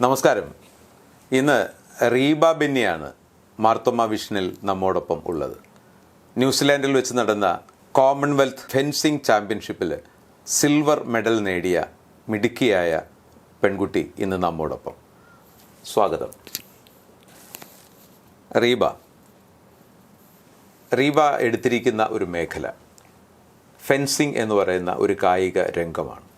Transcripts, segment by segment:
നമസ്കാരം. ഇന്ന് റീബ ബെന്നിയാണ് മാർത്തോമ വിഷനിൽ നമ്മോടൊപ്പം ഉള്ളത്. ന്യൂസിലാൻഡിൽ വെച്ച് നടന്ന കോമൺവെൽത്ത് ഫെൻസിംഗ് ചാമ്പ്യൻഷിപ്പിൽ സിൽവർ മെഡൽ നേടിയ മിടുക്കിയായ പെൺകുട്ടി ഇന്ന് നമ്മോടൊപ്പം. സ്വാഗതം. റീബ റീബ എടുത്തിരിക്കുന്ന ഒരു മേഖല ഫെൻസിംഗ് എന്ന് പറയുന്ന ഒരു കായിക രംഗമാണ്.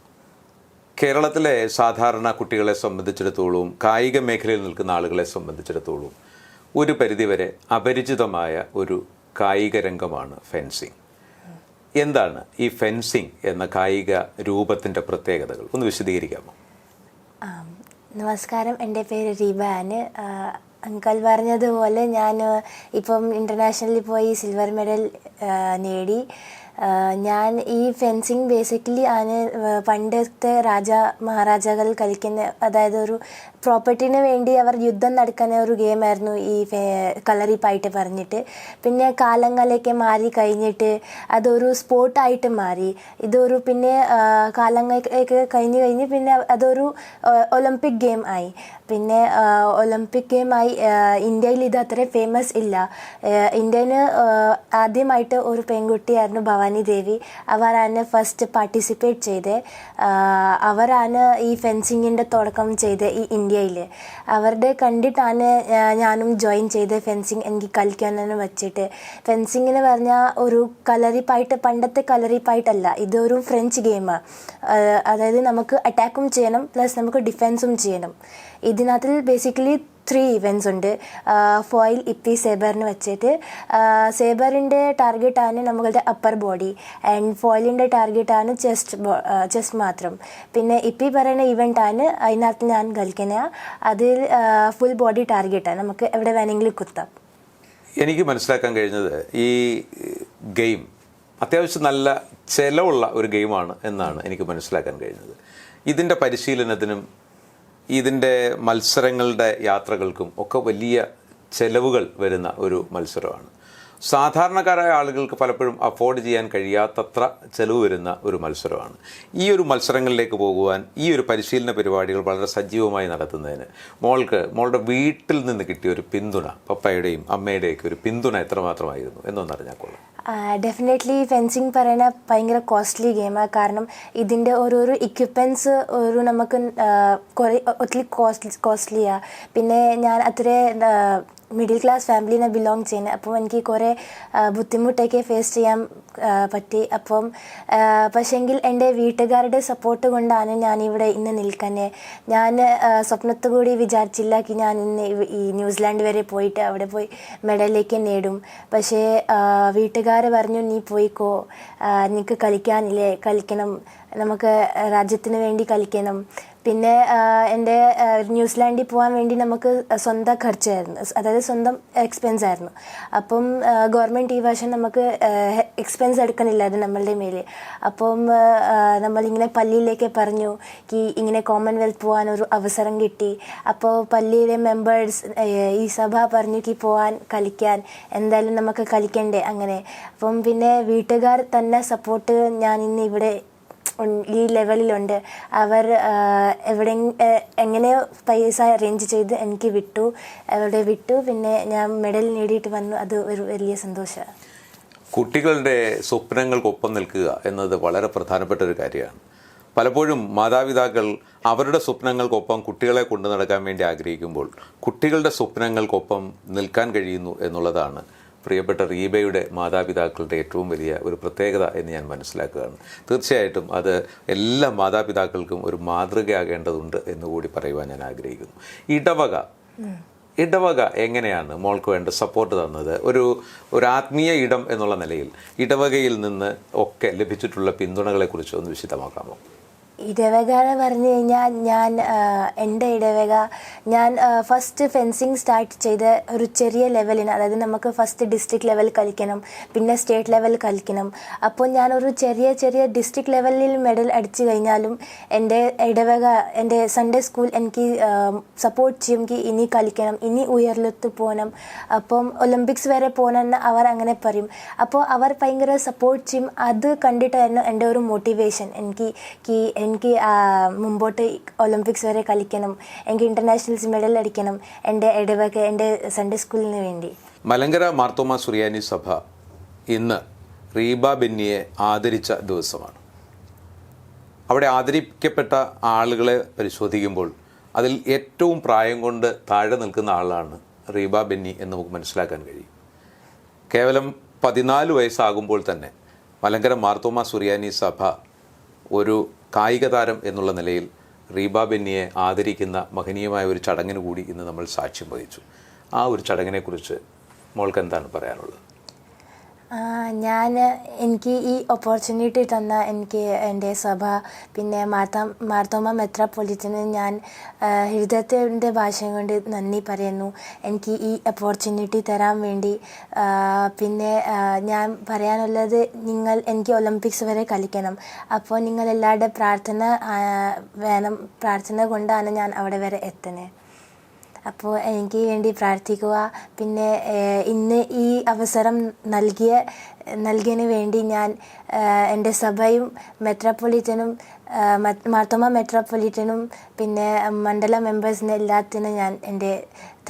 കേരളത്തിലെ സാധാരണ കുട്ടികളെ സംബന്ധിച്ചിടത്തോളം കായിക മേഖലയിൽ നിൽക്കുന്ന ആളുകളെ സംബന്ധിച്ചിടത്തോളം ഒരു പരിധിവരെ അപരിചിതമായ ഒരു കായിക രംഗമാണ് ഫെൻസിങ്. എന്താണ് ഈ ഫെൻസിങ് എന്ന കായിക രൂപത്തിന്റെ പ്രത്യേകതകൾ? ഒന്ന് വിശദീകരിക്കാമോ? നമസ്കാരം. എന്റെ പേര് റീബാന്. അങ്കൽ പറഞ്ഞതുപോലെ ഞാൻ ഇപ്പം ഇന്റർനാഷണലിൽ പോയി സിൽവർ മെഡൽ നേടി. ഞാൻ ഈ ഫെൻസിങ് ബേസിക്കലി ആണ് പണ്ടത്തെ രാജാ മഹാരാജാക്കൾ കളിക്കുന്ന അതായത് ഒരു പ്രോപ്പർട്ടിന് വേണ്ടി അവർ യുദ്ധം നടക്കുന്ന ഒരു ഗെയിമായിരുന്നു ഈ കളറിപ്പായിട്ട് പറഞ്ഞിട്ട്. പിന്നെ കാലങ്ങളൊക്കെ മാറി കഴിഞ്ഞിട്ട് അതൊരു സ്പോർട്ടായിട്ട് മാറി. ഇതൊരു പിന്നെ കാലങ്ങളൊക്കെ കഴിഞ്ഞ് കഴിഞ്ഞ് പിന്നെ അതൊരു ഒളിമ്പിക് ഗെയിം ആയി. പിന്നെ ഒളിമ്പിക് ഗെയിം ആയി ആ, ഇന്ത്യയിൽ ഇത് അത്ര ഫേമസ് ഇല്ല. ഇന്ത്യന് ആദ്യമായിട്ട് ഒരു പെൺകുട്ടിയായിരുന്നു ഭവാനി ദേവി. അവരാണ് ഫസ്റ്റ് പാർട്ടിസിപ്പേറ്റ് ചെയ്ത്. അവരാണ് ഈ ഫെൻസിങ്ങിന്റെ തുടക്കം ചെയ്ത് ഈ ഇന്ത്യയിൽ അവരുടെ കണ്ടിട്ടാണ് ഞാനും ജോയിൻ ചെയ്ത് ഫെൻസിങ് എനിക്ക് കളിക്കാനെന്ന് വെച്ചിട്ട്. ഫെൻസിങ്ങിന് പറഞ്ഞാൽ ഒരു കലറിപ്പായിട്ട് പണ്ടത്തെ കലറിപ്പായിട്ടല്ല ഇതൊരു ഫ്രഞ്ച് ഗെയിമാണ് അതായത് നമുക്ക് അറ്റാക്കും ചെയ്യണം പ്ലസ് നമുക്ക് ഡിഫെൻസും ചെയ്യണം. ഇതിനകത്തിൽ ബേസിക്കലി ത്രീ ഇവൻസ് ഉണ്ട്. ഫോയിൽ ഇപ്പി സേബറിന് വെച്ചിട്ട്. സേബറിന്റെ ടാർഗറ്റാണ് നമ്മളുടെ അപ്പർ ബോഡി ആൻഡ് ഫോയിലിന്റെ ടാർഗറ്റാണ് ചെസ്റ്റ് ചെസ്റ്റ് മാത്രം. പിന്നെ ഇപ്പി പറയുന്ന ഇവന്റാണ് അതിനകത്ത് ഞാൻ കളിക്കുന്ന അതിൽ ഫുൾ ബോഡി ടാർഗറ്റാണ് നമുക്ക് എവിടെ വേണമെങ്കിലും കുത്താം. എനിക്ക് മനസ്സിലാക്കാൻ കഴിഞ്ഞത് ഈ ഗെയിം അത്യാവശ്യം നല്ല ചിലവുള്ള ഒരു ഗെയിമാണ് എന്നാണ് എനിക്ക് മനസ്സിലാക്കാൻ കഴിഞ്ഞത്. ഇതിന്റെ പരിശീലനത്തിനും ഇതിന്റെ മത്സരങ്ങളുടെ യാത്രകൾക്കും ഒക്കെ വലിയ ചെലവുകൾ വരുന്ന ഒരു മത്സരമാണ്. സാധാരണക്കാരായ ആളുകൾക്ക് പലപ്പോഴും അഫോർഡ് ചെയ്യാൻ കഴിയാത്തത്ര ചെലവ് വരുന്ന ഒരു മത്സരമാണ്. ഈ ഒരു മത്സരങ്ങളിലേക്ക് പോകുവാൻ ഈ ഒരു പരിശീലന പരിപാടികൾ വളരെ സജീവമായി നടത്തുന്നതിന് മോൾക്ക് മോളുടെ വീട്ടിൽ നിന്ന് കിട്ടിയ ഒരു പിന്തുണ പപ്പയുടെയും അമ്മയുടെയൊക്കെ ഒരു പിന്തുണ എത്രമാത്രമായിരുന്നു എന്നൊന്നറിഞ്ഞാൽ കൊള്ളാം ഡെഫിനറ്റ്ലി ഫെൻസിങ് പറയുന്ന ഭയങ്കര കോസ്റ്റ്ലി ഗെയിമാണ് കാരണം ഇതിന്റെ ഓരോരോ ഇക്വിപ്മെന്റ്സ് ഒരു നമുക്ക് കുറേ ഒത്തിരി കോസ്റ്റ്ലി കോസ്റ്റ്ലിയാണ് പിന്നെ ഞാൻ അത്ര മിഡിൽ ക്ലാസ് ഫാമിലിനെ ബിലോങ് ചെയ്യുന്നത്. അപ്പം എനിക്ക് കുറേ ബുദ്ധിമുട്ടൊക്കെ ഫേസ് ചെയ്യാൻ പറ്റി. അപ്പം പക്ഷേങ്കിൽ എന്റെ വീട്ടുകാരുടെ സപ്പോർട്ട് കൊണ്ടാണ് ഞാൻ ഇവിടെ ഇന്ന് നിൽക്കുന്നത് ഞാൻ സ്വപ്നത്തു കൂടി വിചാരിച്ചില്ല കി ഞാൻ ഇന്ന് ഈ ന്യൂസിലാൻഡ് വരെ പോയിട്ട് അവിടെ പോയി മെഡലേക്ക് നേടും. പക്ഷേ വീട്ടുകാർ പറഞ്ഞു നീ പോയിക്കോ. നിനക്ക് കളിക്കാനില്ലേ? കളിക്കണം. നമുക്ക് രാജ്യത്തിന് വേണ്ടി കളിക്കണം. പിന്നെ എന്റെ ന്യൂസിലാൻഡിൽ പോകാൻ വേണ്ടി നമുക്ക് സ്വന്തം ഖർച്ചായിരുന്നു. അതായത് സ്വന്തം എക്സ്പെൻസ് ആയിരുന്നു അപ്പം ഗവൺമെന്റ് ഈ വർഷം നമുക്ക് എക്സ്പെൻസ് എടുക്കണില്ലായിരുന്നു നമ്മളുടെ മേലെ. അപ്പം നമ്മളിങ്ങനെ പള്ളിയിലേക്ക് പറഞ്ഞു കി ഇങ്ങനെ കോമൺവെൽത്ത് പോകാൻ ഒരു അവസരം കിട്ടി. അപ്പോൾ പള്ളിയിലെ മെമ്പേഴ്സ് ഈ സഭ പറഞ്ഞു കി പോകാൻ കളിക്കാൻ എന്തായാലും നമുക്ക് കളിക്കണ്ടേ അങ്ങനെ. അപ്പം പിന്നെ വീട്ടുകാർ തന്നെ സപ്പോർട്ട് ഞാൻ ഇന്ന് ഇവിടെ ഈ ലെവലിലുണ്ട്. അവർ എവിടെ എങ്ങനെ പൈസ അറേഞ്ച് ചെയ്ത് എനിക്ക് വിട്ടു. അവിടെ വിട്ടു. പിന്നെ ഞാൻ മെഡൽ നേടിയിട്ട് വന്നു. അത് ഒരു വലിയ സന്തോഷമാണ് കുട്ടികളുടെ സ്വപ്നങ്ങൾക്കൊപ്പം നിൽക്കുക എന്നത് വളരെ പ്രധാനപ്പെട്ട ഒരു കാര്യമാണ്. പലപ്പോഴും മാതാപിതാക്കൾ അവരുടെ സ്വപ്നങ്ങൾക്കൊപ്പം കുട്ടികളെ കൊണ്ടു നടക്കാൻ വേണ്ടി ആഗ്രഹിക്കുമ്പോൾ കുട്ടികളുടെ സ്വപ്നങ്ങൾക്കൊപ്പം നിൽക്കാൻ കഴിയുന്നു എന്നുള്ളതാണ് പ്രിയപ്പെട്ട റീബയുടെ മാതാപിതാക്കളുടെ ഏറ്റവും വലിയ ഒരു പ്രത്യേകത എന്ന് ഞാൻ മനസ്സിലാക്കുകയാണ്. തീർച്ചയായിട്ടും അത് എല്ലാ മാതാപിതാക്കൾക്കും ഒരു മാതൃകയാകേണ്ടതുണ്ട് എന്നുകൂടി പറയുവാൻ ഞാൻ ആഗ്രഹിക്കുന്നു. ഇടവക. ഇടവക എങ്ങനെയാണ് മോൾക്ക് വേണ്ട സപ്പോർട്ട് തന്നത്? ഒരു ഒരു ആത്മീയ ഇടം എന്നുള്ള നിലയിൽ ഇടവകയിൽ നിന്ന് ഒക്കെ ലഭിച്ചിട്ടുള്ള പിന്തുണകളെക്കുറിച്ച് ഒന്ന് വിശദമാക്കാമോ? ഇടവക എന്ന് പറഞ്ഞു കഴിഞ്ഞാൽ ഞാൻ എന്റെ ഇടവക ഞാൻ ഫസ്റ്റ് ഫെൻസിങ് സ്റ്റാർട്ട് ചെയ്ത ഒരു ചെറിയ ലെവലിന് അതായത് നമുക്ക് ഫസ്റ്റ് ഡിസ്ട്രിക്ട് ലെവൽ കളിക്കണം പിന്നെ സ്റ്റേറ്റ് ലെവൽ കളിക്കണം. അപ്പോൾ ഞാനൊരു ചെറിയ ചെറിയ ഡിസ്ട്രിക്ട് ലെവലിൽ മെഡൽ അടിച്ചു കഴിഞ്ഞാലും എന്റെ ഇടവക എന്റെ സൺഡേ സ്കൂൾ എനിക്ക് സപ്പോർട്ട് ചെയ്യും കി ഇനി കളിക്കണം ഇനി ഉയർലെത്ത് പോകണം. അപ്പം ഒളിമ്പിക്സ് വരെ പോകണമെന്ന് അവർ അങ്ങനെ പറയും. അപ്പോൾ അവർ ഭയങ്കര സപ്പോർട്ട് ചെയ്യും. അത് കണ്ടിട്ടായിരുന്നു എന്റെ ഒരു മോട്ടിവേഷൻ എനിക്ക് എനിക്ക് മുമ്പോട്ട് ഒളിമ്പിക്സ് വരെ കളിക്കണം എനിക്ക് ഇന്റർനാഷണൽസ് മെഡൽ അടിക്കണം എന്റെ ഇടവക എന്റെ സൺഡേ സ്കൂളിന് വേണ്ടി. മലങ്കര മാർത്തോമ സുറിയാനി സഭ ഇന്ന് റീബ ബെന്നിയെ ആദരിച്ച ദിവസമാണ്. അവിടെ ആദരിക്കപ്പെട്ട ആളുകളെ പരിശോധിക്കുമ്പോൾ അതിൽ ഏറ്റവും പ്രായം കൊണ്ട് താഴെ നിൽക്കുന്ന ആളാണ് റീബ ബെന്നി എന്ന് നമുക്ക് മനസ്സിലാക്കാൻ കഴിയും. കേവലം പതിനാല് വയസ്സാകുമ്പോൾ തന്നെ മലങ്കര മാർത്തോമ സുറിയാനി സഭ ഒരു കായിക താരം എന്നുള്ള നിലയിൽ റീബ ബെന്നിയെ ആദരിക്കുന്ന മഹനീയമായ ഒരു ചടങ്ങിന് കൂടി ഇന്ന് നമ്മൾ സാക്ഷ്യം വഹിച്ചു. ആ ഒരു ചടങ്ങിനെക്കുറിച്ച് മോൾക്ക് എന്താണ് പറയാനുള്ളത്? ഞാൻ എനിക്ക് ഈ ഓപ്പർച്യൂണിറ്റി തന്ന എനിക്ക് എന്റെ സഭ പിന്നെ മാർത്താ മാർത്തോമ മെത്രാപ്പൊലിറ്റിന് ഞാൻ ഹൃദയത്തിന്റെ ഭാഷ കൊണ്ട് നന്ദി പറയുന്നു. എനിക്ക് ഈ ഓപ്പർച്യൂണിറ്റി തരാൻ വേണ്ടി പിന്നെ ഞാൻ പറയാനുള്ളത് നിങ്ങൾ എനിക്ക് ഒളിമ്പിക്സ് വരെ കളിക്കണം. അപ്പോൾ നിങ്ങൾ എല്ലാവരുടെ പ്രാർത്ഥന വേണം പ്രാർത്ഥന കൊണ്ടാണ് ഞാൻ അവിടെ വരെ എത്തുന്നത്. അപ്പോൾ എനിക്ക് വേണ്ടി പ്രാർത്ഥിക്കുക. പിന്നെ ഇന്ന് ഈ അവസരം നൽകിയ നൽകിയതിന് വേണ്ടി ഞാൻ എന്റെ സഭയും മെട്രോപൊളിറ്റനും മാർത്തോമ മെട്രോപൊളിറ്റനും പിന്നെ മണ്ഡല മെമ്പേഴ്സിന് എല്ലാത്തിനും ഞാൻ എന്റെ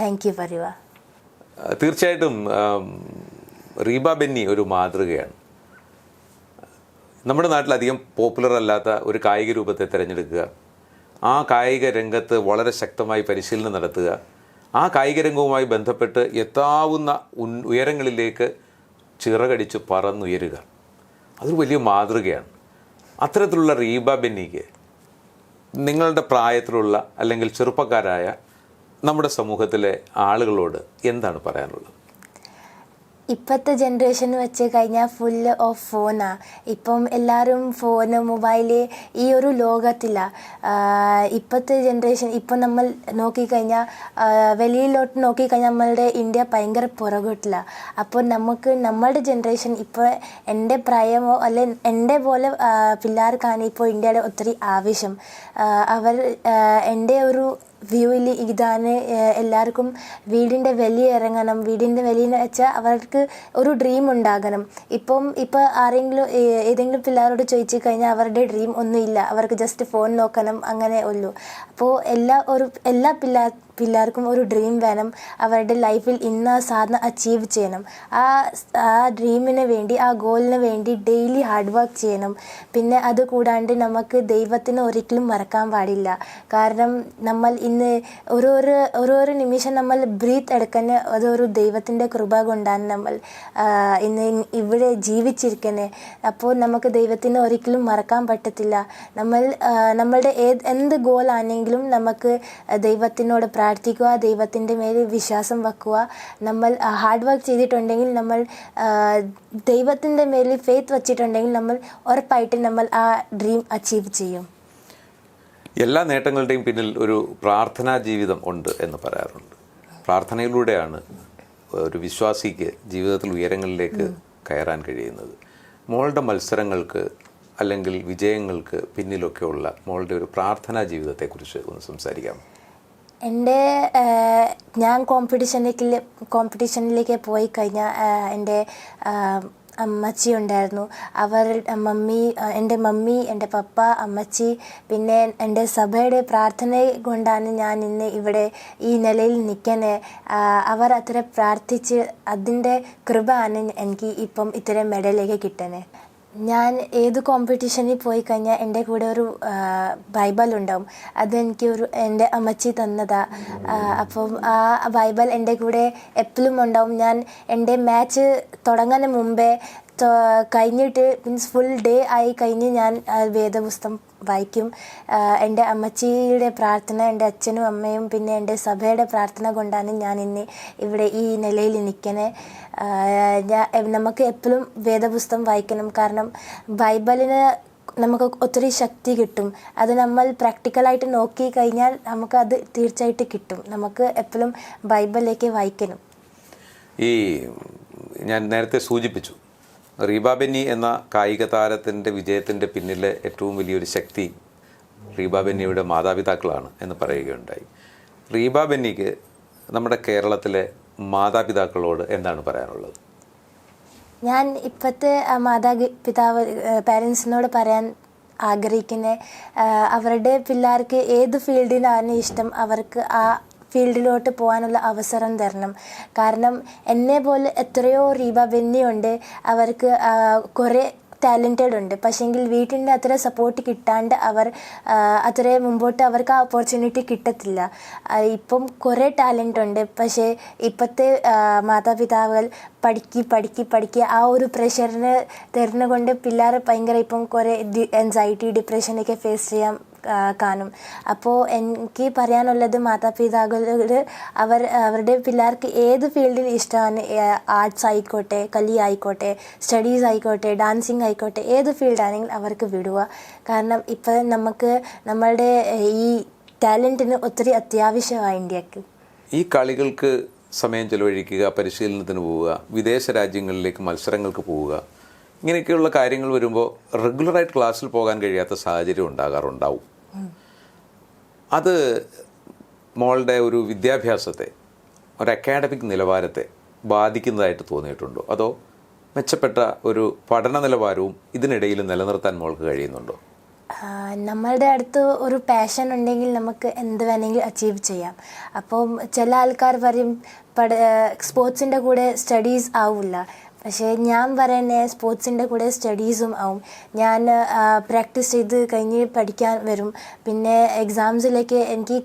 താങ്ക് യു പറയുക. തീർച്ചയായിട്ടും റീബ ബെന്നി ഒരു മാതൃകയാണ്. നമ്മുടെ നാട്ടിൽ അധികം പോപ്പുലർ അല്ലാത്ത ഒരു കായിക രൂപത്തെ തിരഞ്ഞെടുക്കുക. ആ കായിക രംഗത്ത് വളരെ ശക്തമായി പരിശീലനം നടത്തുക. ആ കായിക രംഗവുമായി ബന്ധപ്പെട്ട് എത്താവുന്ന ഉയരങ്ങളിലേക്ക് ചിറകടിച്ച് പറന്നുയരുക. അതൊരു വലിയ മാതൃകയാണ്. അത്തരത്തിലുള്ള റീബ ബെന്നിക്ക് നിങ്ങളുടെ പ്രായത്തിലുള്ള അല്ലെങ്കിൽ ചെറുപ്പക്കാരായ നമ്മുടെ സമൂഹത്തിലെ ആളുകളോട് എന്താണ് പറയാനുള്ളത്? ഇപ്പോഴത്തെ ജനറേഷൻ വെച്ച് കഴിഞ്ഞാൽ ഫുൾ ഓഫ് ഫോണാണ് ഇപ്പം എല്ലാവരും ഫോണ് മൊബൈൽ ഈ ഒരു ലോകത്തിലാണ് ഇപ്പോഴത്തെ ജനറേഷൻ ഇപ്പം നമ്മൾ നോക്കിക്കഴിഞ്ഞാൽ വെളിയിലോട്ട് നോക്കിക്കഴിഞ്ഞാൽ നമ്മളുടെ ഇന്ത്യ ഭയങ്കര പുറകോട്ടില്ല അപ്പോൾ നമുക്ക് നമ്മളുടെ ജനറേഷൻ ഇപ്പോൾ എന്റെ പ്രായമോ അല്ലെ എന്റെ പോലെ പിള്ളേർക്കാണ് ഇപ്പോൾ ഇന്ത്യയുടെ ഒത്തിരി ആവശ്യം. അവർ എന്റെ ഒരു വ്യൂവിൽ ഇതാണ് എല്ലാവർക്കും വീടിന്റെ വലിയ ഇറങ്ങണം. വീടിന്റെ വലിയ വെച്ചാൽ അവർക്ക് ഒരു ഡ്രീം ഉണ്ടാകണം. ഇപ്പം ഇപ്പോൾ ആരെങ്കിലും ഏതെങ്കിലും പിള്ളേരോട് ചോദിച്ചു കഴിഞ്ഞാൽ അവരുടെ ഡ്രീം ഒന്നുമില്ല. അവർക്ക് ജസ്റ്റ് ഫോൺ നോക്കണം അങ്ങനെ ഉള്ളൂ. അപ്പോൾ എല്ലാ ഒരു എല്ലാ പിള്ളേർ പിള്ളേർക്കും ഒരു ഡ്രീം വേണം. അവരുടെ ലൈഫിൽ ഇന്ന സാധനം അച്ചീവ് ചെയ്യണം. ആ ആ ഡ്രീമിന് വേണ്ടി ആ ഗോളിന് വേണ്ടി ഡെയിലി ഹാർഡ് വർക്ക് ചെയ്യണം. പിന്നെ അത് കൂടാണ്ട് നമുക്ക് ദൈവത്തിന് ഒരിക്കലും മറക്കാൻ പാടില്ല. കാരണം നമ്മൾ ഇന്ന് ഓരോരോ ഓരോരോ നിമിഷം നമ്മൾ ബ്രീത്ത് എടുക്കുന്ന അതൊരു ദൈവത്തിന്റെ കൃപ കൊണ്ടാണ് നമ്മൾ ഇന്ന് ഇവിടെ ജീവിച്ചിരിക്കുന്നത് അപ്പോൾ നമുക്ക് ദൈവത്തിന് ഒരിക്കലും മറക്കാൻ പറ്റത്തില്ല. നമ്മൾ നമ്മളുടെ ഏത് എന്ത് ഗോളാണെങ്കിലും നമുക്ക് ദൈവത്തിനോട് പ്രാർത്ഥിക്കുക ദൈവത്തിന്റെ മേൽ വിശ്വാസം വെക്കുക. നമ്മൾ ഹാർഡ് വർക്ക് ചെയ്തിട്ടുണ്ടെങ്കിൽ നമ്മൾ ദൈവത്തിന്റെ മേൽ ഫെയ്ത്ത് വച്ചിട്ടുണ്ടെങ്കിൽ നമ്മൾ ഉറപ്പായിട്ട് നമ്മൾ ആ ഡ്രീം അച്ചീവ് ചെയ്യും. എല്ലാ നേട്ടങ്ങളുടെയും പിന്നിൽ ഒരു പ്രാർത്ഥനാ ജീവിതം ഉണ്ട് എന്ന് പറയാറുണ്ട്. പ്രാർത്ഥനയിലൂടെയാണ് ഒരു വിശ്വാസിക്ക് ജീവിതത്തിൽ ഉയരങ്ങളിലേക്ക് കയറാൻ കഴിയുന്നത്. മോളുടെ മത്സരങ്ങൾക്ക് അല്ലെങ്കിൽ വിജയങ്ങൾക്ക് പിന്നിലൊക്കെയുള്ള മോളുടെ ഒരു പ്രാർത്ഥനാ ജീവിതത്തെക്കുറിച്ച് ഒന്ന് സംസാരിക്കാം. എന്റെ ഞാൻ കോമ്പറ്റീഷനിലേക്ക് കോമ്പറ്റീഷനിലേക്ക് പോയി കഴിഞ്ഞാൽ എന്റെ അമ്മച്ചി ഉണ്ടായിരുന്നു. അവർ മമ്മി എന്റെ മമ്മി എന്റെ പപ്പ അമ്മച്ചി പിന്നെ എന്റെ സഭയുടെ പ്രാർത്ഥന കൊണ്ടാണ് ഞാൻ ഇന്ന് ഇവിടെ ഈ നിലയിൽ നിൽക്കുന്നത് അവർ അത്ര പ്രാർത്ഥിച്ച് അതിന്റെ കൃപ ആണ് എനിക്ക് ഇപ്പം ഇത്തരം മെഡലേക്ക് കിട്ടുന്നത് ഞാൻ ഏത് കോമ്പറ്റീഷനിൽ പോയി കഴിഞ്ഞാൽ എന്റെ കൂടെ ഒരു ബൈബിൾ ഉണ്ടാവും. അതെനിക്ക് ഒരു എന്റെ അമ്മച്ചി തന്നതാ. അപ്പം ആ ബൈബിൾ എന്റെ കൂടെ എപ്പോഴും ഉണ്ടാവും. ഞാൻ എന്റെ മാച്ച് തുടങ്ങുന്ന മുമ്പേ കഴിഞ്ഞിട്ട് മീൻസ് ഫുൾ ഡേ ആയി കഴിഞ്ഞ് ഞാൻ വേദപുസ്തകം വായിക്കും. എന്റെ അമ്മച്ചിയുടെ പ്രാർത്ഥന എന്റെ അച്ഛനും അമ്മയും പിന്നെ എന്റെ സഭയുടെ പ്രാർത്ഥന കൊണ്ടാണ് ഞാൻ ഇന്ന് ഇവിടെ ഈ നിലയിൽ നിൽക്കുന്നത് നമുക്ക് എപ്പോഴും വേദപുസ്തകം വായിക്കണം. കാരണം ബൈബിളിന് നമുക്ക് ഒത്തിരി ശക്തി കിട്ടും. അത് നമ്മൾ പ്രാക്ടിക്കലായിട്ട് നോക്കി കഴിഞ്ഞാൽ നമുക്ക് അത് തീർച്ചയായിട്ട് കിട്ടും. നമുക്ക് എപ്പോഴും ബൈബിളിലേക്ക് വായിക്കണം. ഈ ഞാൻ നേരത്തെ സൂചിപ്പിച്ചു. റീബ ബെന്നി എന്ന കായിക താരത്തിന്റെ വിജയത്തിന്റെ പിന്നിലെ ഏറ്റവും വലിയൊരു ശക്തി റീബ ബെന്നിയുടെ മാതാപിതാക്കളാണ് എന്ന് പറയുകയുണ്ടായി. റീബ ബെന്നിക്ക് നമ്മുടെ കേരളത്തിലെ മാതാപിതാക്കളോട് എന്താണ് പറയാനുള്ളത്? ഞാൻ ഇപ്പോഴത്തെ മാതാപിതാവ് പേരൻസിനോട് പറയാൻ ആഗ്രഹിക്കുന്നത് അവരുടെ പിള്ളേർക്ക് ഏത് ഫീൽഡിലാണ് ഇഷ്ടം അവർക്ക് ആ ഫീൽഡിലോട്ട് പോകാനുള്ള അവസരം തരണം. കാരണം എന്നെ പോലെ എത്രയോ റീബ ബെന്നിയുണ്ട്. അവർക്ക് കുറേ ടാലന്റഡ് ഉണ്ട്. പക്ഷേങ്കിൽ വീട്ടിന്റെ അത്ര സപ്പോർട്ട് കിട്ടാണ്ട് അവർ അത്ര മുമ്പോട്ട് അവർക്ക് ആ ഓപ്പർച്യൂണിറ്റി കിട്ടത്തില്ല. ഇപ്പം കുറേ ടാലന്റ് ഉണ്ട്. പക്ഷേ ഇപ്പോഴത്തെ മാതാപിതാക്കൾ പഠിക്കി പഠിക്കി പഠിക്കി ആ ഒരു പ്രഷറിന് തരുന്നുകൊണ്ട് പിള്ളേർ ഭയങ്കര ഇപ്പം കുറേ എൻസൈറ്റി ഡിപ്രഷനൊക്കെ ഫേസ് ചെയ്യാൻ കാണും. അപ്പോൾ എനിക്ക് പറയാനുള്ളത് മാതാപിതാക്കളോട് അവർ അവരുടെ പിള്ളേർക്ക് ഏത് ഫീൽഡിൽ ഇഷ്ടമാണ് ആർട്സ് ആയിക്കോട്ടെ കലി ആയിക്കോട്ടെ സ്റ്റഡീസ് ആയിക്കോട്ടെ ഡാൻസിങ് ആയിക്കോട്ടെ ഏത് ഫീൽഡാണെങ്കിലും അവർക്ക് വിടുക. കാരണം ഇപ്പോൾ നമുക്ക് നമ്മളുടെ ഈ ടാലന്റിന് ഒത്തിരി അത്യാവശ്യമാണ് ഇന്ത്യയ്ക്ക്. ഈ കളികൾക്ക് സമയം ചെലവഴിക്കുക പരിശീലനത്തിന് പോവുക വിദേശ രാജ്യങ്ങളിലേക്ക് മത്സരങ്ങൾക്ക് പോവുക ഇങ്ങനെയൊക്കെയുള്ള കാര്യങ്ങൾ വരുമ്പോൾ റെഗുലറായിട്ട് ക്ലാസ്സിൽ പോകാൻ കഴിയാത്ത സാഹചര്യം ഉണ്ടാകാറുണ്ടാവും. അത് മോളുടെ ഒരു വിദ്യാഭ്യാസത്തെ ഒരു അക്കാഡമിക് നിലവാരത്തെ ബാധിക്കുന്നതായിട്ട് തോന്നിയിട്ടുണ്ടോ? അതോ മെച്ചപ്പെട്ട ഒരു പഠന നിലവാരവും ഇതിനിടയിൽ നിലനിർത്താൻ മോൾക്ക് കഴിയുന്നുണ്ടോ? നമ്മളുടെ അടുത്ത് ഒരു പാഷൻ ഉണ്ടെങ്കിൽ നമുക്ക് എന്ത് വേണമെങ്കിലും അച്ചീവ് ചെയ്യാം. അപ്പം ചില ആൾക്കാർ പറയും പഠ സ്പോർട്സിന്റെ കൂടെ സ്റ്റഡീസ് ആവില്ല പക്ഷേ ഞാൻ പറയുന്നത് സ്പോർട്സിന്റെ കൂടെ സ്റ്റഡീസും ആവും. ഞാൻ പ്രാക്ടീസ് ചെയ്ത് കഴിഞ്ഞ് പഠിക്കാൻ വരും. പിന്നെ എക്സാംസിലേക്ക് എനിക്ക്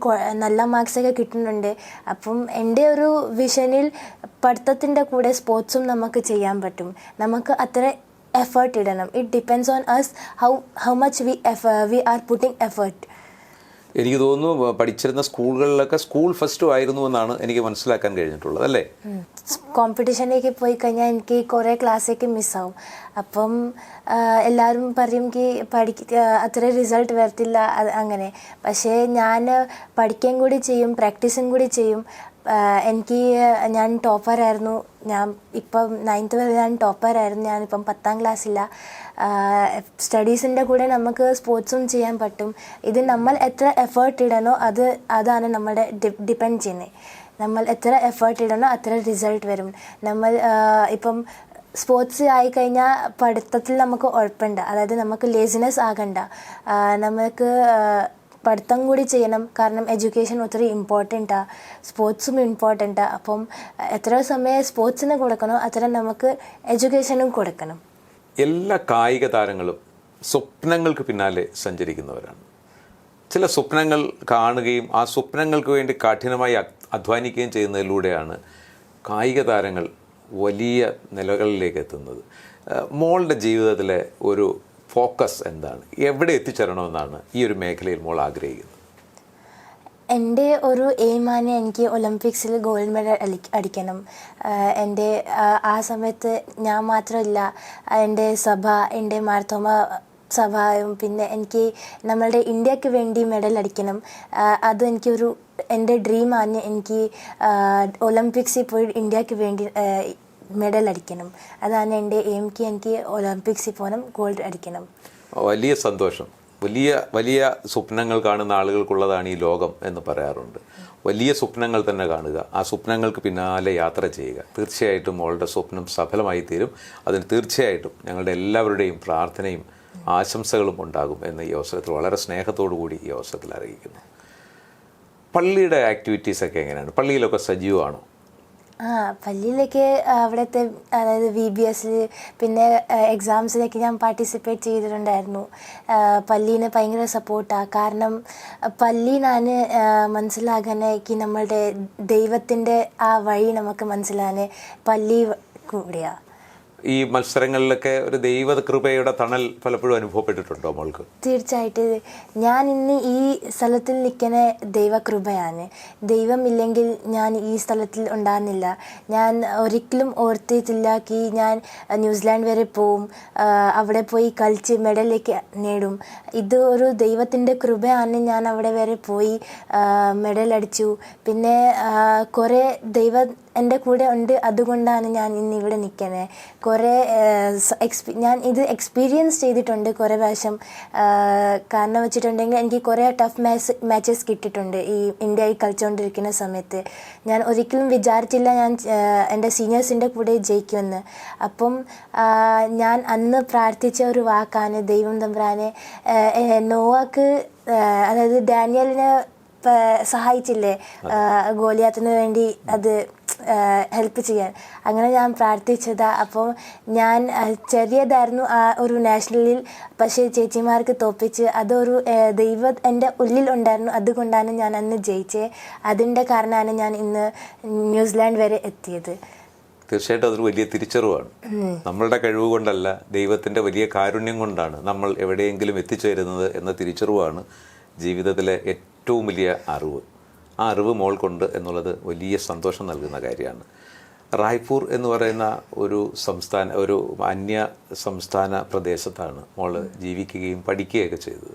നല്ല മാർക്സൊക്കെ കിട്ടുന്നുണ്ട്. അപ്പം എന്റെ ഒരു വിഷനിൽ പഠിത്തത്തിന്റെ കൂടെ സ്പോർട്സും നമുക്ക് ചെയ്യാൻ പറ്റും. നമുക്ക് അത്ര എഫേർട്ട് ഇടണം. It depends on as how how much we if we are putting effort എനിക്ക് തോന്നുന്നു പഠിച്ചിരുന്ന സ്കൂളുകളിലൊക്കെ സ്കൂൾ ഫസ്റ്റും ആയിരുന്നു എന്നാണ് എനിക്ക് മനസ്സിലാക്കാൻ കഴിഞ്ഞിട്ടുള്ളത് അല്ലേ? കോമ്പറ്റീഷനിലേക്ക് പോയി കഴിഞ്ഞാൽ എനിക്ക് കുറേ ക്ലാസ്സൊക്കെ മിസ്സാവും. അപ്പം എല്ലാവരും പറയും പഠിക്ക അത്ര റിസൾട്ട് വരത്തില്ല അങ്ങനെ. പക്ഷേ ഞാൻ പഠിക്കുകയും കൂടി ചെയ്യും പ്രാക്ടീസും കൂടി ചെയ്യും. എനിക്ക് ഞാൻ ടോപ്പറായിരുന്നു ഞാൻ ഇപ്പം നയൻത്ത് വരെ ഞാൻ ടോപ്പറായിരുന്നു ഞാനിപ്പം പത്താം ക്ലാസ്സില്ല സ്റ്റഡീസിന്റെ കൂടെ നമുക്ക് സ്പോർട്സും ചെയ്യാൻ പറ്റും. ഇത് നമ്മൾ എത്ര എഫേർട്ട് ഇടണോ അത് അതാണ് നമ്മുടെ ഡിപ്പെൻഡ് ചെയ്യുന്നത് നമ്മൾ എത്ര എഫേർട്ട് ഇടണോ അത്ര റിസൾട്ട് വരും. നമ്മൾ ഇപ്പം സ്പോർട്സ് ആയിക്കഴിഞ്ഞാൽ പഠിത്തത്തിൽ നമുക്ക് ഉഴപ്പുണ്ട്. അതായത് നമുക്ക് ലേസിനെസ് ആകണ്ട. നമുക്ക് പഠിത്തം കൂടി ചെയ്യണം. കാരണം എഡ്യൂക്കേഷൻ ഒത്തിരി ഇമ്പോർട്ടന്റാണ് സ്പോർട്സും ഇമ്പോർട്ടന്റാണ് അപ്പം എത്ര സമയം സ്പോർട്സിന് കൊടുക്കണോ അത്ര നമുക്ക് എഡ്യൂക്കേഷനും കൊടുക്കണം. എല്ലാ കായിക താരങ്ങളും സ്വപ്നങ്ങൾക്ക് പിന്നാലെ സഞ്ചരിക്കുന്നവരാണ്. ചില സ്വപ്നങ്ങൾ കാണുകയും ആ സ്വപ്നങ്ങൾക്ക് വേണ്ടി കഠിനമായി അധ്വാനിക്കുകയും ചെയ്യുന്നതിലൂടെയാണ് കായിക താരങ്ങൾ വലിയ നിലകളിലേക്ക് എത്തുന്നത്. മോളുടെ ജീവിതത്തിലെ ഒരു ഫോക്കസ് എന്താണ്? എവിടെ എത്തിച്ചേരണമെന്നാണ് ഈ ഒരു മേഖലയിൽ മോൾ ആഗ്രഹിക്കുന്നത്? എന്റെ ഒരു എയിമാണ് എനിക്ക് ഒളിമ്പിക്സിൽ ഗോൾഡ് മെഡൽ അടി അടിക്കണം. എന്റെ ആ സമയത്ത് ഞാൻ മാത്രമല്ല എന്റെ സഭ എന്റെ മാർത്തോമ സഭയും പിന്നെ എനിക്ക് നമ്മളുടെ ഇന്ത്യയ്ക്ക് വേണ്ടി മെഡൽ അടിക്കണം. അത് എനിക്കൊരു എന്റെ ഡ്രീമാണ് എനിക്ക് ഒളിമ്പിക്സിൽ പോയി ഇന്ത്യയ്ക്ക് വേണ്ടി മെഡൽ അടിക്കണം. അതാണ് എന്റെ എയിംക്ക് എനിക്ക് ഒളിമ്പിക്സിൽ പോകണം ഗോൾഡ് അടിക്കണം. വലിയ സന്തോഷം. വലിയ വലിയ സ്വപ്നങ്ങൾ കാണുന്ന ആളുകൾക്കുള്ളതാണ് ഈ ലോകം എന്ന് പറയാറുണ്ട്. വലിയ സ്വപ്നങ്ങൾ തന്നെ കാണുക. ആ സ്വപ്നങ്ങൾക്ക് പിന്നാലെ യാത്ര ചെയ്യുക. തീർച്ചയായിട്ടും മോളുടെ സ്വപ്നം സഫലമായി തീരും. അതിന് തീർച്ചയായിട്ടും ഞങ്ങളുടെ എല്ലാവരുടെയും പ്രാർത്ഥനയും ആശംസകളും ഉണ്ടാകും എന്ന് ഈ അവസരത്തിൽ വളരെ സ്നേഹത്തോടു കൂടി ഈ അവസരത്തിൽ അറിയിക്കുന്നു. പള്ളിയുടെ ആക്ടിവിറ്റീസൊക്കെ എങ്ങനെയാണ്? പള്ളിയിലൊക്കെ സജീവമാണോ? ആ പള്ളിയിലേക്ക് അവിടുത്തെ അതായത് വി ബി എസിൽ പിന്നെ എക്സാംസിലൊക്കെ ഞാൻ പാർട്ടിസിപ്പേറ്റ് ചെയ്തിട്ടുണ്ടായിരുന്നു. പള്ളീനെ ഭയങ്കര സപ്പോർട്ടാണ് കാരണം പള്ളി ഞാൻ മനസ്സിലാകാനേക്ക് നമ്മളുടെ ദൈവത്തിന്റെ ആ വഴി നമുക്ക് മനസ്സിലാകാൻ പള്ളി കൂടിയാണ് ഈ മത്സരങ്ങളിലൊക്കെ ഒരു ദൈവ കൃപയുടെ തണൽ പലപ്പോഴും അനുഭവപ്പെട്ടിട്ടുണ്ടോ മോൾക്ക്? തീർച്ചയായിട്ടും. ഞാൻ ഇന്ന് ഈ സ്ഥലത്തിൽ നിൽക്കുന്ന ദൈവകൃപയാണ്. ദൈവമില്ലെങ്കിൽ ഞാൻ ഈ സ്ഥലത്തിൽ ഉണ്ടാകുന്നില്ല. ഞാൻ ഒരിക്കലും ഓർത്തിട്ടില്ല കി ഞാൻ ന്യൂസിലാൻഡ് വരെ പോവും. അവിടെ പോയി കളിച്ച് മെഡലേക്ക് നേടും. ഇത് ഒരു ദൈവത്തിന്റെ കൃപയാണ്. ഞാൻ അവിടെ വരെ പോയി മെഡൽ അടിച്ചു. പിന്നെ കുറേ ദൈവം എന്റെ കൂടെ ഉണ്ട്. അതുകൊണ്ടാണ് ഞാൻ ഇന്ന് ഇവിടെ നിൽക്കുന്നത് കുറേ എക്സ്പി ഞാൻ ഇത് എക്സ്പീരിയൻസ് ചെയ്തിട്ടുണ്ട് കുറേ പ്രാവശ്യം. കാരണം വെച്ചിട്ടുണ്ടെങ്കിൽ എനിക്ക് കുറേ ടഫ് മാച്ച് മാച്ചസ് കിട്ടിയിട്ടുണ്ട് ഈ ഇന്ത്യയിൽ കളിച്ചുകൊണ്ടിരിക്കുന്ന സമയത്ത്. ഞാൻ ഒരിക്കലും വിചാരിച്ചില്ല ഞാൻ എന്റെ സീനിയേഴ്സിന്റെ കൂടെ ജയിക്കുമെന്ന്. അപ്പം ഞാൻ അന്ന് പ്രാർത്ഥിച്ച ഒരു വാക്കാണ് ദൈവം തമ്പ്രാനെ നോവാക്ക് അതായത് ഡാനിയലിനെ സഹായിച്ചില്ലേ? ഗോലിയാത്തിന് വേണ്ടി അത് ഹെൽപ്പ് ചെയ്യാൻ. അങ്ങനെ ഞാൻ പ്രാർത്ഥിച്ചതാ. അപ്പോൾ ഞാൻ ചെറിയതായിരുന്നു ആ ഒരു നാഷണലിൽ പക്ഷേ ചേച്ചിമാർക്ക് തോപ്പിച്ച് അതൊരു ദൈവം എന്റെ ഉള്ളിൽ ഉണ്ടായിരുന്നു. അതുകൊണ്ടാണ് ഞാൻ അന്ന് ജയിച്ചത് അതിന്റെ കാരണമാണ് ഞാൻ ഇന്ന് ന്യൂസിലാൻഡ് വരെ എത്തിയത്. തീർച്ചയായിട്ടും അതൊരു വലിയ തിരിച്ചറിവാണ്. നമ്മളുടെ കഴിവ് കൊണ്ടല്ല ദൈവത്തിന്റെ വലിയ കാരുണ്യം കൊണ്ടാണ് നമ്മൾ എവിടെയെങ്കിലും എത്തിച്ചേരുന്നത് എന്ന തിരിച്ചറിവാണ് ജീവിതത്തിലെ ഏറ്റവും വലിയ അറിവ്. ആ അറിവ് മോൾ കൊണ്ട് എന്നുള്ളത് വലിയ സന്തോഷം നൽകുന്ന കാര്യമാണ്. റായ്പൂർ എന്ന് പറയുന്ന ഒരു സംസ്ഥാന ഒരു അന്യ സംസ്ഥാന പ്രദേശത്താണ് മോൾ ജീവിക്കുകയും പഠിക്കുകയൊക്കെ ചെയ്തത്.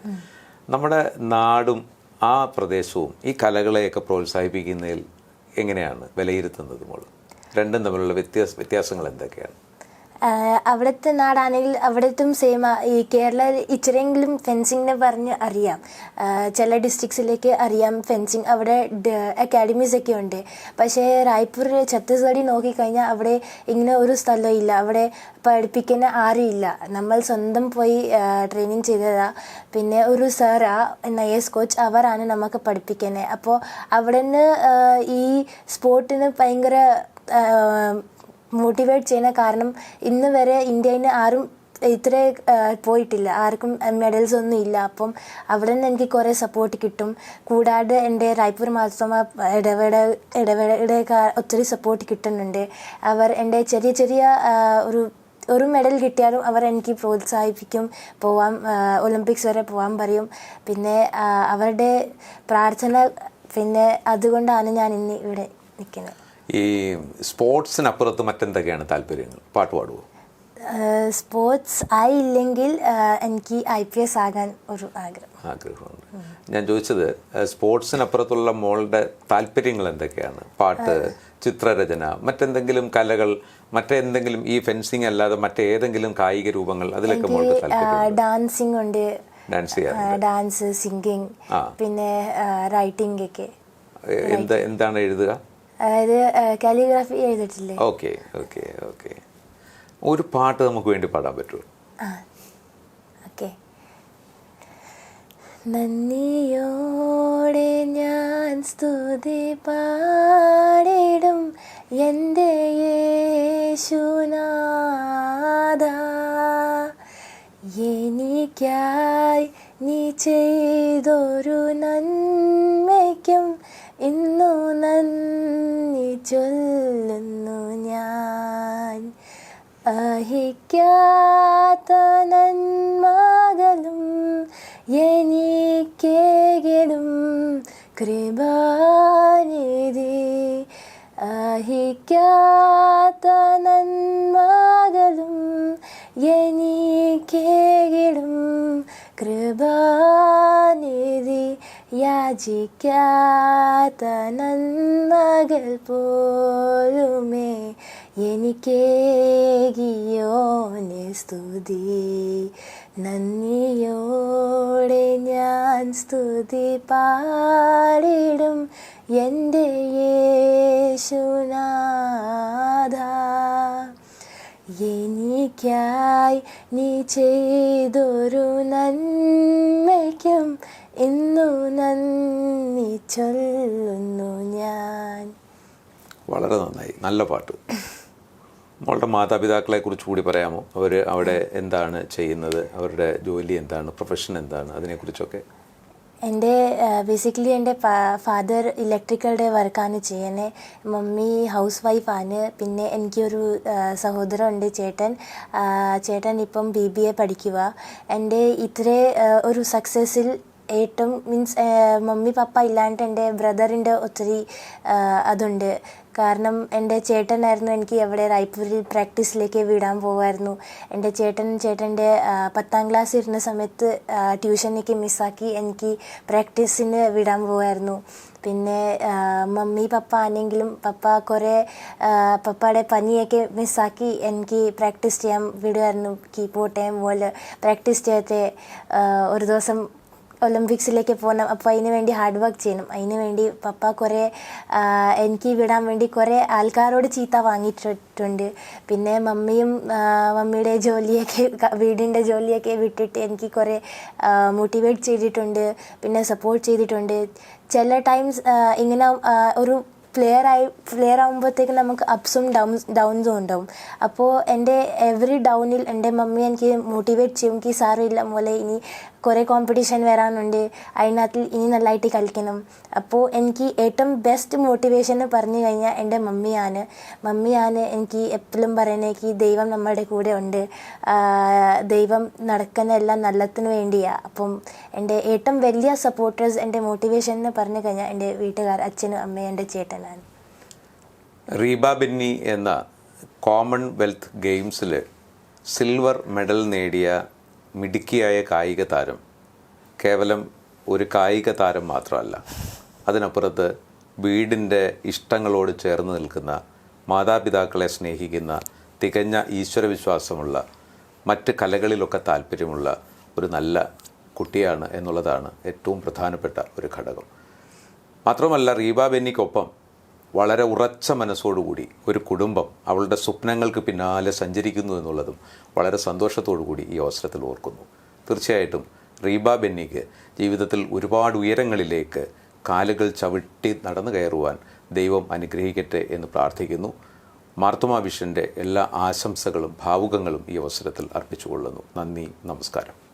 നമ്മുടെ നാടും ആ പ്രദേശവും ഈ കലകളെയൊക്കെ പ്രോത്സാഹിപ്പിക്കുന്നതിൽ എങ്ങനെയാണ് വിലയിരുത്തുന്നത് മോൾ രണ്ടും തമ്മിലുള്ള വ്യത്യാസ വ്യത്യാസങ്ങൾ എന്തൊക്കെയാണ്? അവിടുത്തെ നാടാണെങ്കിൽ അവിടത്തും സെയിം ഈ കേരള ഇച്ചിരെങ്കിലും ഫെൻസിങ്ങിനെ പറഞ്ഞ് അറിയാം. ചില ഡിസ്ട്രിക്ട്സിലേക്ക് അറിയാം ഫെൻസിങ് അവിടെ അക്കാഡമീസ് ഒക്കെ ഉണ്ട്. പക്ഷേ റായ്പൂർ ഛത്തീസ്ഗഡിൽ നോക്കിക്കഴിഞ്ഞാൽ അവിടെ ഇങ്ങനെ ഒരു സ്ഥലം ഇല്ല. അവിടെ പഠിപ്പിക്കുന്ന ആരും ഇല്ല. നമ്മൾ സ്വന്തം പോയി ട്രെയിനിങ് ചെയ്തതാ. പിന്നെ ഒരു സാറാ എന്ന എസ് കോച്ച് അവരാണ് നമുക്ക് പഠിപ്പിക്കുന്നത് അപ്പോൾ അവിടെ നിന്ന് ഈ സ്പോർട്ടിന് ഭയങ്കര മോട്ടിവേറ്റ് ചെയ്യുന്ന കാരണം ഇന്ന് വരെ ഇന്ത്യയിൽ ആരും ഇത്ര പോയിട്ടില്ല. ആർക്കും മെഡൽസ് ഒന്നും ഇല്ല. അപ്പം അവിടെ നിന്ന് എനിക്ക് കുറേ സപ്പോർട്ട് കിട്ടും. കൂടാതെ എന്റെ റായ്പൂർ മാസമ ഇടവേട ഇടവേളയുടെ ഒത്തിരി സപ്പോർട്ട് കിട്ടുന്നുണ്ട്. അവർ എന്റെ ചെറിയ ചെറിയ ഒരു ഒരു മെഡൽ കിട്ടിയാലും അവർ എനിക്ക് പ്രോത്സാഹിപ്പിക്കും. പോവാം ഒളിമ്പിക്സ് വരെ പോവാൻ പറയും. പിന്നെ അവരുടെ പ്രാർത്ഥന പിന്നെ അതുകൊണ്ടാണ് ഞാൻ ഇന്ന് ഇവിടെ നിൽക്കുന്നത്. ഈ സ്പോർട്സിനപ്പുറത്ത് മറ്റെന്തൊക്കെയാണ് താല്പര്യങ്ങൾ? പാട്ട് പാടുമോ സ്പോർട്സ് ആയില്ലെങ്കിൽ എനിക്ക് ഐ പി എസ് ആകാൻ ഒരു ആഗ്രഹം. ആഗ്രഹമുണ്ട്. ഞാൻ ചോദിച്ചത് സ്പോർട്സിനപ്പുറത്തുള്ള മോളുടെ താല്പര്യങ്ങൾ എന്തൊക്കെയാണ് പാട്ട് ചിത്രരചന മറ്റെന്തെങ്കിലും കലകൾ മറ്റെന്തെങ്കിലും ഈ ഫെൻസിങ് അല്ലാതെ മറ്റേതെങ്കിലും കായിക രൂപങ്ങൾ അതിലൊക്കെ ഡാൻസിങ് ഉണ്ട്. ഡാൻസ് ഡാൻസ് സിംഗിങ് പിന്നെ റൈറ്റിംഗ് ഒക്കെ. എന്താണ് എഴുതുക? അതായത് കാലിഗ്രാഫി എഴുതിട്ടില്ലേ ഓക്കെ ഓക്കെ ഓക്കെ. ഒരു പാട്ട് നമുക്ക് വേണ്ടി പാടാൻ പറ്റുമോ? ഓക്കെ. നന്ദിയോടെ ഞാൻ സ്തുതി പാടിടും എന്റെ യേശുനാഥ. എനിക്കായി നീ ചെയ്തൊരു കൃപാനിധി യാചിക്കാത്ത നന്മകൾ പോലുമേ എനിക്കേകിയോനെ സ്തുതി. നന്ദിയോടെ ഞാൻ സ്തുതി പാടിടും എന്റെ യേശുനാഥ. എനിക്കായി നീ ചെയ്തൊരു നന്മയ്ക്കും ഇന്നു നന്ദി ചൊല്ലുന്നു ഞാൻ. വളരെ നന്നായി. നല്ല പാട്ട്. മോളുടെ മാതാപിതാക്കളെ കുറിച്ച് കൂടി പറയാമോ? അവർ അവിടെ എന്താണ് ചെയ്യുന്നത്? അവരുടെ ജോലി എന്താണ്? പ്രൊഫഷൻ എന്താണ്? അതിനെക്കുറിച്ചൊക്കെ എന്റെ ബേസിക്കലി എന്റെ ഫാദർ ഇലക്ട്രിക്കലുടെ വർക്കാണ് ചെയ്യുന്നത് മമ്മി ഹൗസ് വൈഫാണ് പിന്നെ എനിക്കൊരു സഹോദരമുണ്ട് ചേട്ടൻ. ചേട്ടൻ ഇപ്പം ബി ബി എ പഠിക്കുക എന്റെ ഇത്രേ ഒരു സക്സസ്സിൽ ഏറ്റവും മീൻസ് മമ്മി പപ്പ ഇല്ലാണ്ട് എന്റെ ബ്രദറിന്റെ ഒത്തിരി അതുണ്ട്. കാരണം എന്റെ ചേട്ടനായിരുന്നു എനിക്ക് എവിടെ റായ്പൂരിൽ പ്രാക്ടീസിലേക്ക് വിടാൻ പോകുമായിരുന്നു എന്റെ ചേട്ടൻ ചേട്ടന്റെ പത്താം ക്ലാസ് ഇരുന്ന സമയത്ത് ട്യൂഷനൊക്കെ മിസ്സാക്കി എനിക്ക് പ്രാക്ടീസിന് വിടാൻ പോകുമായിരുന്നു പിന്നെ മമ്മി പപ്പ ആണെങ്കിലും പപ്പ കുറേ പപ്പയുടെ പനിയൊക്കെ മിസ്സാക്കി എനിക്ക് പ്രാക്ടീസ് ചെയ്യാൻ വിടുമായിരുന്നു കീബോർഡ് പോലെ പ്രാക്ടീസ് ചെയ്തിട്ട് ഒരു ദിവസം ഒളിമ്പിക്സിലേക്ക് പോകണം അപ്പോൾ അതിന് വേണ്ടി ഹാർഡ് വർക്ക് ചെയ്യണം. അതിന് വേണ്ടി പപ്പ കുറേ എനിക്ക് വിടാൻ വേണ്ടി കുറേ ആൾക്കാരോട് ചീത്ത വാങ്ങിയിട്ടുണ്ട്. പിന്നെ മമ്മിയും മമ്മിയുടെ ജോലിയൊക്കെ ക- വീടിന്റെ ജോലിയൊക്കെ വിട്ടിട്ട് എനിക്ക് കുറേ മോട്ടിവേറ്റ് ചെയ്തിട്ടുണ്ട്. പിന്നെ സപ്പോർട്ട് ചെയ്തിട്ടുണ്ട്. ചില ടൈംസ് ഇങ്ങനെ ഒരു പ്ലെയർ ആയി പ്ലെയർ ആകുമ്പോഴത്തേക്ക് നമുക്ക് അപ്സും ഡൗൺസ് ഡൗൺസും ഉണ്ടാവും. അപ്പോൾ എന്റെ എവറി ഡൗണിൽ എന്റെ മമ്മി എനിക്ക് മോട്ടിവേറ്റ് ചെയ്യും. എനിക്ക് സാറില്ല മോലെ ഇനി കുറേ കോമ്പറ്റീഷൻ വരാനുണ്ട്. അതിനകത്ത് ഇനി നല്ലതായിട്ട് കളിക്കണം. അപ്പോൾ എനിക്ക് ഏറ്റവും ബെസ്റ്റ് മോട്ടിവേഷൻ എന്ന് പറഞ്ഞു കഴിഞ്ഞാൽ എന്റെ മമ്മിയാണ്. മമ്മിയാണ് എനിക്ക് എപ്പോഴും പറയുന്നത് ദൈവം നമ്മുടെ കൂടെ ഉണ്ട്. ദൈവം നടക്കുന്ന എല്ലാം നല്ലതിന് വേണ്ടിയാണ് അപ്പം എന്റെ ഏറ്റവും വലിയ സപ്പോർട്ടേഴ്സ് എന്റെ മോട്ടിവേഷൻ എന്ന് പറഞ്ഞു കഴിഞ്ഞാൽ എന്റെ വീട്ടുകാർ അച്ഛനും അമ്മയും എന്റെ ചേട്ടനാണ്. റീബ ബിന്നി എന്ന കോമൺവെൽത്ത് ഗെയിംസിൽ സിൽവർ മെഡൽ നേടിയ മിടുക്കിയായ കായിക താരം. കേവലം ഒരു കായിക താരം മാത്രമല്ല അതിനപ്പുറത്ത് വീടിന്റെ ഇഷ്ടങ്ങളോട് ചേർന്ന് നിൽക്കുന്ന മാതാപിതാക്കളെ സ്നേഹിക്കുന്ന തികഞ്ഞ ഈശ്വരവിശ്വാസമുള്ള മറ്റ് കലകളിലൊക്കെ താല്പര്യമുള്ള ഒരു നല്ല കുട്ടിയാണ് എന്നുള്ളതാണ് ഏറ്റവും പ്രധാനപ്പെട്ട ഒരു ഘടകം. മാത്രമല്ല റീബ ബെന്നിക്കൊപ്പം വളരെ ഉറച്ച മനസ്സോടുകൂടി ഒരു കുടുംബം അവളുടെ സ്വപ്നങ്ങൾക്ക് പിന്നാലെ സഞ്ചരിക്കുന്നു എന്നുള്ളതും വളരെ കൂടി ഈ അവസരത്തിൽ ഓർക്കുന്നു. തീർച്ചയായിട്ടും റീബ ബെന്നിക്ക് ജീവിതത്തിൽ ഒരുപാട് ഉയരങ്ങളിലേക്ക് കാലുകൾ ചവിട്ടി നടന്നു കയറുവാൻ ദൈവം അനുഗ്രഹിക്കട്ടെ എന്ന് പ്രാർത്ഥിക്കുന്നു. മാർത്തോമാ വിഷന്റെ എല്ലാ ആശംസകളും ഭാവുകങ്ങളും ഈ അവസരത്തിൽ അർപ്പിച്ചുകൊള്ളുന്നു. നന്ദി നമസ്കാരം.